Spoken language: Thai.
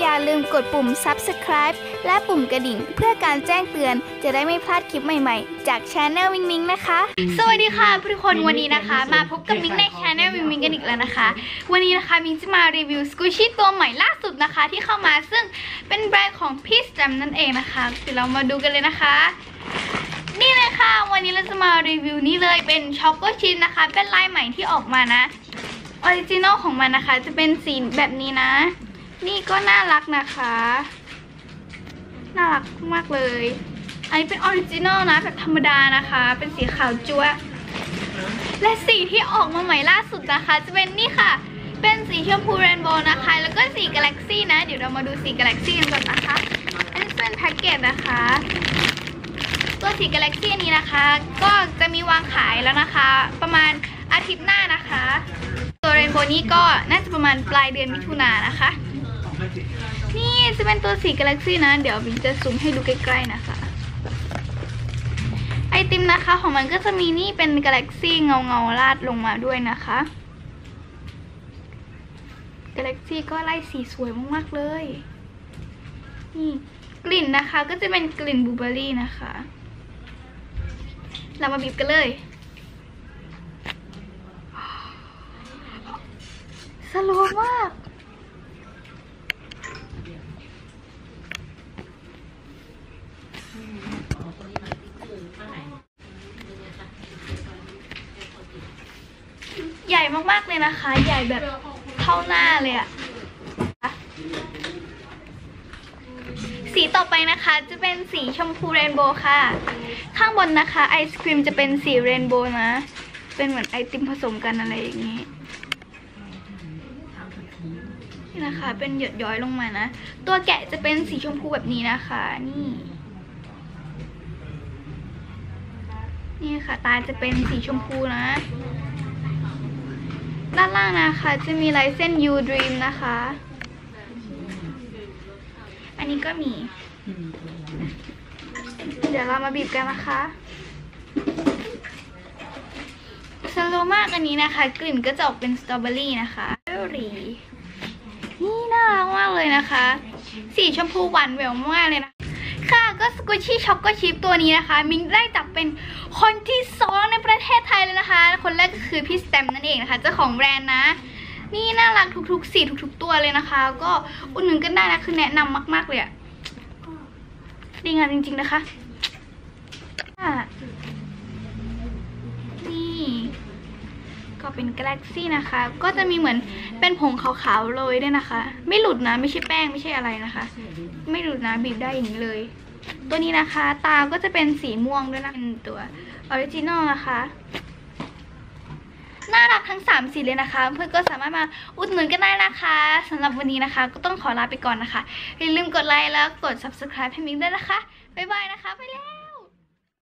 อย่าลืมกดปุ่ม subscribe และปุ่มกระดิ่ง เพื่อการแจ้งเตือนจะได้ไม่พลาดคลิปใหม่ๆ จากช anel วิงมิงนะคะ สวัสดีค่ะทุกคนวันนี้นะคะ มาพบกับมิงในช anel วิงมิงกันอีกแล้วนะคะ วันนี้นะคะมิงจะมารีวิวสกูชี่ตัวใหม่ล่าสุดนะคะ ที่เข้ามาซึ่งเป็นแบรนด์ของพีซแจมนั่นเองนะคะเดี๋ยวเรามาดูกันเลยนะคะนี่เลยค่ะ วันนี้เราจะมารีวิวนี่เลยเป็นช็อกโกชินนะคะ เป็นลายใหม่ที่ออกมานะออริจินอลของมันนะคะ จะเป็นสีแบบนี้นะ นี่ก็น่ารักนะคะ น่ารักมากเลย อันนี้เป็นออริจินอลนะแบบธรรมดานะคะ เป็นสีขาวจั๊วและสีที่ออกมาใหม่ล่าสุดนะคะ จะเป็นนี่ค่ะ เป็นสีชมพูเรนโบว์นะคะ แล้วก็สีกาแล็กซี่นะ เดี๋ยวเรามาดูสีกาแล็กซี่กันก่อนนะคะ อันนี้เป็นแพ็กเกจนะคะ ตัวสีกาแล็กซี่นี้นะคะ ก็จะมีวางขายแล้วนะคะ ประมาณอาทิตย์หน้านะคะ ตัวเรนโบว์นี้ก็น่าจะประมาณปลายเดือนมิถุนายนนะคะ จะเป็นตัวสีกาแล็กซี่นะ เดี๋ยวบินจะซูมให้ดูใกล้ๆนะคะไอติมนะคะของมันก็จะมีนี่เป็นกาแล็กซี่เงาเงาลาดลงมาด้วยนะคะกาแล็กซี่ก็ไล่สีสวยมากๆเลยนี่กลิ่นนะคะก็จะเป็นกลิ่นบลูเบอร์รี่นะคะ เรามาบีบกันเลย สโลว์มาก ใหญ่มากๆเลยนะคะ ใหญ่แบบเท่าหน้าเลยอะสีต่อไปนะคะจะเป็นสีชมพูเรนโบว์ค่ะ ข้างบนนะคะไอศครีมจะเป็นสีเรนโบว์นะ เป็นเหมือนไอติมผสมกันอะไรอย่างนี้นี่นะคะเป็นหยดย้อยลงมานะ ตัวแกะจะเป็นสีชมพูแบบนี้นะคะ นี่ นี่ค่ะ ตาจะเป็นสีชมพูนะ ด้านล่างนะคะจะมีลายเส้น You Dream นะคะ อันนี้ก็มี เดี๋ยวเรามาบีบกันนะคะสโลมากอันนี้นะคะ กลิ่นก็จะออกเป็นสตรอเบอรี่นะคะเบอร์รี่นี่น่ารักมากเลยนะคะ สีชมพูหวานแหววมากเลยนะ ค่ะ ก็สกูชี่ช็อกโกชิปตัวนี้นะคะ มิงได้จับเป็นคนที่สองในประเทศไทยเลยนะคะ คนแรกก็คือพี่สแตมนั่นเองนะคะ เจ้าของแบรนด์นะ นี่น่ารักทุกๆสีทุกๆตัวเลยนะคะ ก็อุดหนุนกันได้นะคือแนะนำมากๆเลยอะดีงามจริง ๆนะคะนี่ ก็เป็นกาแล็กซี่นะคะ ก็จะมีเหมือนเป็นผงขาวๆโรยด้วยนะคะ ไม่หลุดนะไม่ใช่แป้งไม่ใช่อะไรนะคะ ไม่หลุดนะบีบได้อย่างนี้เลย ตัวนี้นะคะ ตาก็จะเป็นสีม่วงด้วยนะเป็นตัวออริจินอลนะคะน่ารักทั้ง 3 สีเลยนะคะ เพื่อนก็สามารถมาอุดหนุนกันได้นะคะสำหรับวันนี้นะคะ ก็ต้องขอลาไปก่อนนะคะอย่าลืมกดไลค์แล้วกด subscribe ให้มิ้งด้วยนะคะ บ๊ายบายนะคะ ไปแล้ว